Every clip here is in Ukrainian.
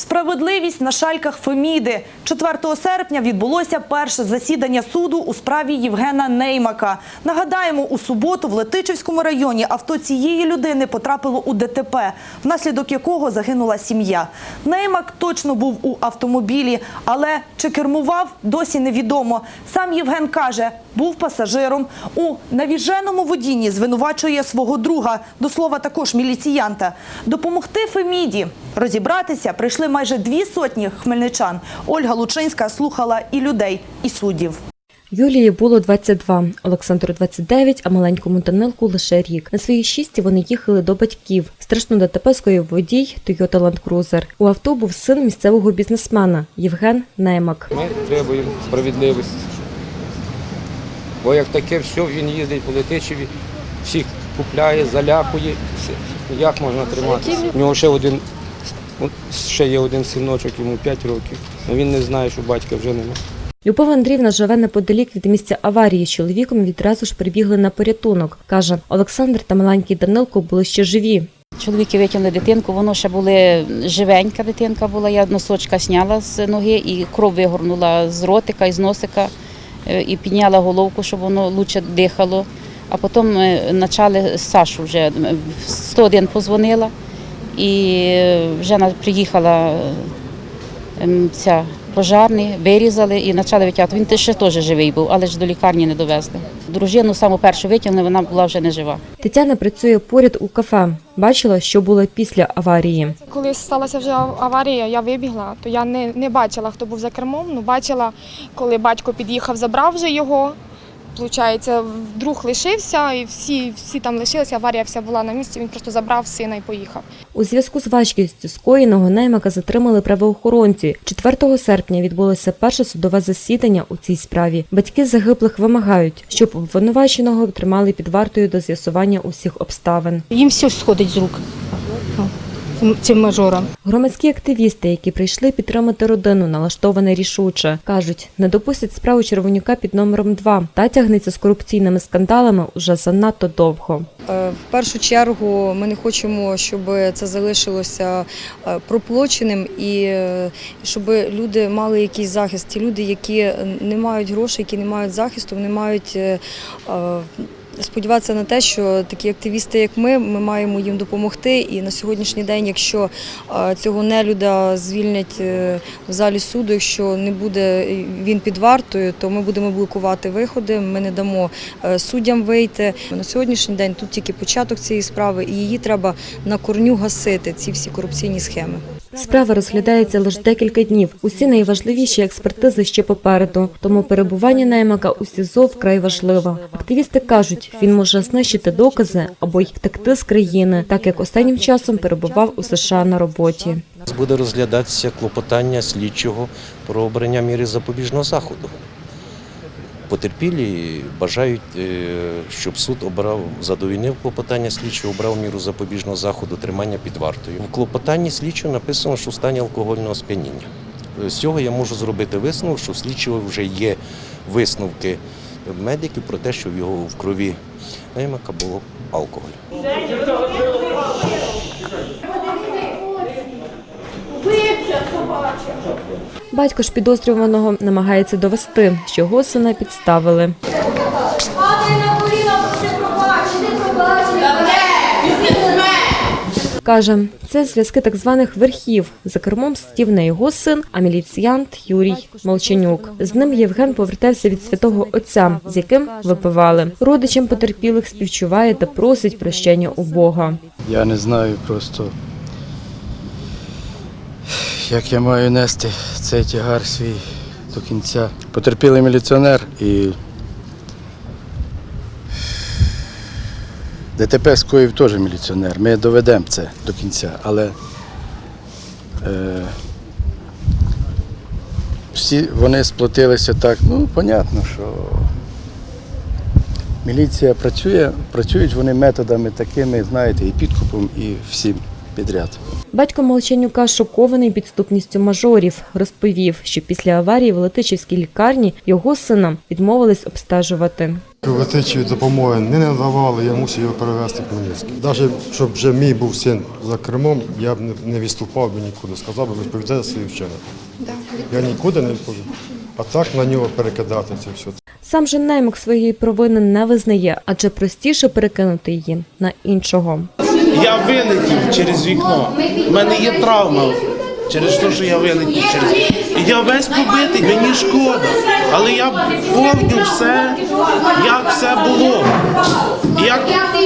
Справедливість на шальках Феміди. 4 серпня відбулося перше засідання суду у справі Євгена Неймака. Нагадаємо, у суботу в Летичівському районі авто цієї людини потрапило у ДТП, внаслідок якого загинула сім'я. Неймак точно був у автомобілі, але чи кермував, досі невідомо. Сам Євген каже, був пасажиром. У навіженому водінні звинувачує свого друга, до слова також міліціянта. Допомогти Феміді розібратися прийшли майже дві сотні хмельничан. Ольга Лучинська слухала і людей, і суддів. Юлії було 22, Олександру 29, а маленькому Данилку лише рік. На своїй шісті вони їхали до батьків. Страшно ДТП скоїв водій Toyota Land Cruiser. У авто був син місцевого бізнесмена Євген Неймак. Ми требуємо справедливості. Бо як таке все, він їздить по Летичеві, всіх купляє, залякує. Як можна триматися? У нього ще один, от ще є один синочок, йому 5 років. але Він не знає, що батька вже немає. Любов Андріївна живе неподалік від місця аварії. З чоловіком відразу ж прибігли на порятунок. Каже, Олександр та маленький Данилко були ще живі. Чоловіки витягнули дитинку, воно ще були живенька дитинка була. Я носочка зняла з ноги і кров вигорнула з ротика і з носика е, і підняла головку, щоб воно лучше дихало. А потім е, почали Сашу вже е, в 101 позвонила і вже на- приїхала ем, ця пожарні, вирізали і почали витягати. Він ще теж живий був, але ж до лікарні не довезли. Дружину саму першу витягнули, вона була вже не жива. Тетяна працює поряд у кафе. Бачила, що було після аварії. Коли сталася вже аварія, я вибігла, то я не, не бачила, хто був за кермом. Ну, бачила, коли батько під'їхав, забрав вже його. Получається, друг лишився, і всі, всі там лишилися, аварія вся була на місці, він просто забрав сина і поїхав. У зв'язку з важкістю скоєного Неймака затримали правоохоронці. 4 серпня відбулося перше судове засідання у цій справі. Батьки загиблих вимагають, щоб обвинуваченого тримали під вартою до з'ясування усіх обставин. Їм все сходить з рук цим- мажорам. Громадські активісти, які прийшли підтримати родину, налаштовані рішуче, кажуть, не допустять справу Червонюка під номером 2 та тягнеться з корупційними скандалами уже занадто довго. Е, В першу чергу ми не хочемо, щоб це залишилося е, проплоченим і е, щоб люди мали якийсь захист. Ті люди, які не мають грошей, які не мають захисту, вони мають сподіватися на те, що такі активісти, як ми, ми маємо їм допомогти. І на сьогоднішній день, якщо е, цього нелюда звільнять е, в залі суду, якщо не буде він під вартою, то ми будемо блокувати виходи. Ми не дамо е, суддям вийти. На сьогоднішній день тут тільки початок цієї справи, і її треба на корню гасити. Ці всі корупційні схеми. Справа розглядається лише декілька днів. Усі найважливіші експертизи ще попереду. Тому перебування наймака у СІЗО вкрай важливо. Активісти кажуть, він може знищити докази або й втекти з країни, так як останнім часом перебував у США на роботі. Буде розглядатися клопотання слідчого про обрання міри запобіжного заходу. Потерпілі бажають, е, щоб суд обрав задовільнив клопотання слідчого, обрав міру запобіжного заходу тримання під вартою. В клопотанні слідчого написано, що в стані алкогольного сп'яніння. З цього я можу зробити висновок, що в слідчого вже є висновки медиків про те, що в його в крові наймака було алкоголь. Батько ж підозрюваного намагається довести, що його сина підставили. Каже, це зв'язки так званих верхів. За кермом сидів не його син, а міліціянт Юрій Молчанюк. З ним Євген повертався від святого отця, з яким випивали. Родичам потерпілих співчуває та просить прощення у Бога. Я не знаю просто, як я маю нести цей тягар свій до кінця. Потерпілий міліціонер і ДТП скоїв теж міліціонер. Ми доведемо це до кінця, але е, всі вони сплотилися так, ну, понятно, що міліція працює, працюють вони методами такими, знаєте, і підкупом, і всім підряд. Батько Молчанюка шокований підступністю мажорів. Розповів, що після аварії в Летичівській лікарні його сина відмовились обстежувати. Летичої допомоги не надавали, я мусив його перевезти в Хмельницький. Навіть щоб вже мій був син за кермом, я б не- відступав би нікуди, сказав би, відповідає свої вчинок. Я нікуди не відповів. А так на нього перекидати це все. Сам же наймак своєї провини не визнає, адже простіше перекинути її на іншого. Я вилетів через вікно. У мене є травма через те, що я вилетів через вікно. Я весь побитий, мені шкода. Але я помню все, як все було. Як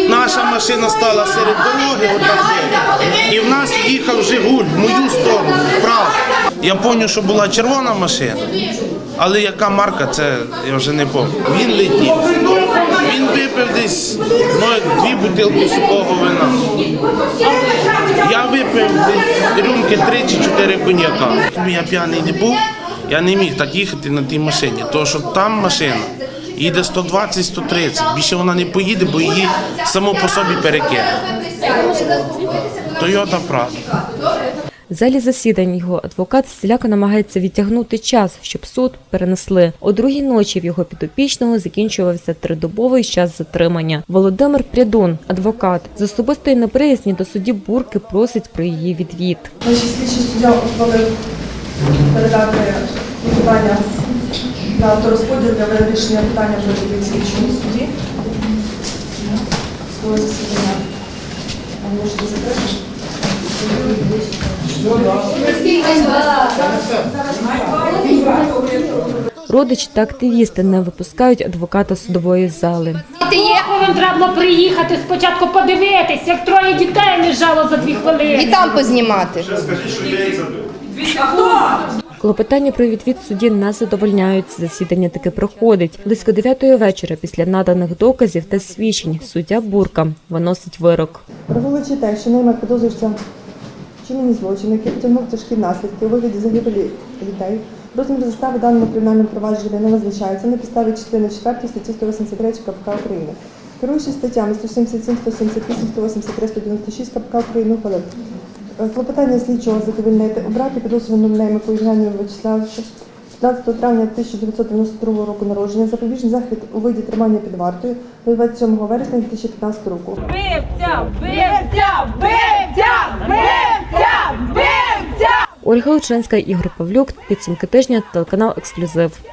наша машина стала серед дороги, і в нас їхав Жигуль в мою сторону, вправо. Я пам'ятаю, що була червона машина, але яка марка, це я вже не пам'ятаю. Він летів. Він випив десь ну, дві бутилки сухого вина. Я випив десь рюмки три чи чотири коньяка. Я п'яний не був, я не міг так їхати на тій машині, тому що там машина їде 120-130. Більше вона не поїде, бо її само по собі перекине. Тойота Prado. В залі засідань його адвокат всіляко намагається відтягнути час, щоб суд перенесли. О другій ночі в його підопічного закінчувався тридобовий час затримання. Володимир Прядун, адвокат, з особистої неприязні до судді Бурки просить про її відвід. Значить, слідчий суддя ухвалив передати питання на авторозподіл для вирішення питання вже в слідчому суді. Судове засідання. А Можете закрити? Родичі та активісти не випускають адвоката судової зали. Вам треба було приїхати спочатку подивитись, як троє дітей лежало за дві хвилини. І там познімати. Клопотання про відвід судді не задовольняють. Засідання таки проходить. Близько 9 вечора після наданих доказів та свідчень суддя Бурка виносить вирок. Враховуючи те, що наймак підозрюється в вчиненні злочину, який потягнув тяжкі наслідки у вигляді загибелі дітей, розмір застави даному кримінальному провадженні не визначається на підставі частини 4 статті 183 КПК України. Керуючись статтями 177, 178, 183, 196 КПК України ухвалив. Е, Клопотання слідчого задовольнити обрати підозрюваному наймику Євгенію Вячеславовичу 15 травня 1992 року народження запобіжний захід у виді тримання під вартою до 27 вересня 2015 року. Вбивця! Вбивця! Вбивця! Вбивця! Ольга Лученська Ігор Павлюк. Підсумки тижня. Телеканал Ексклюзив.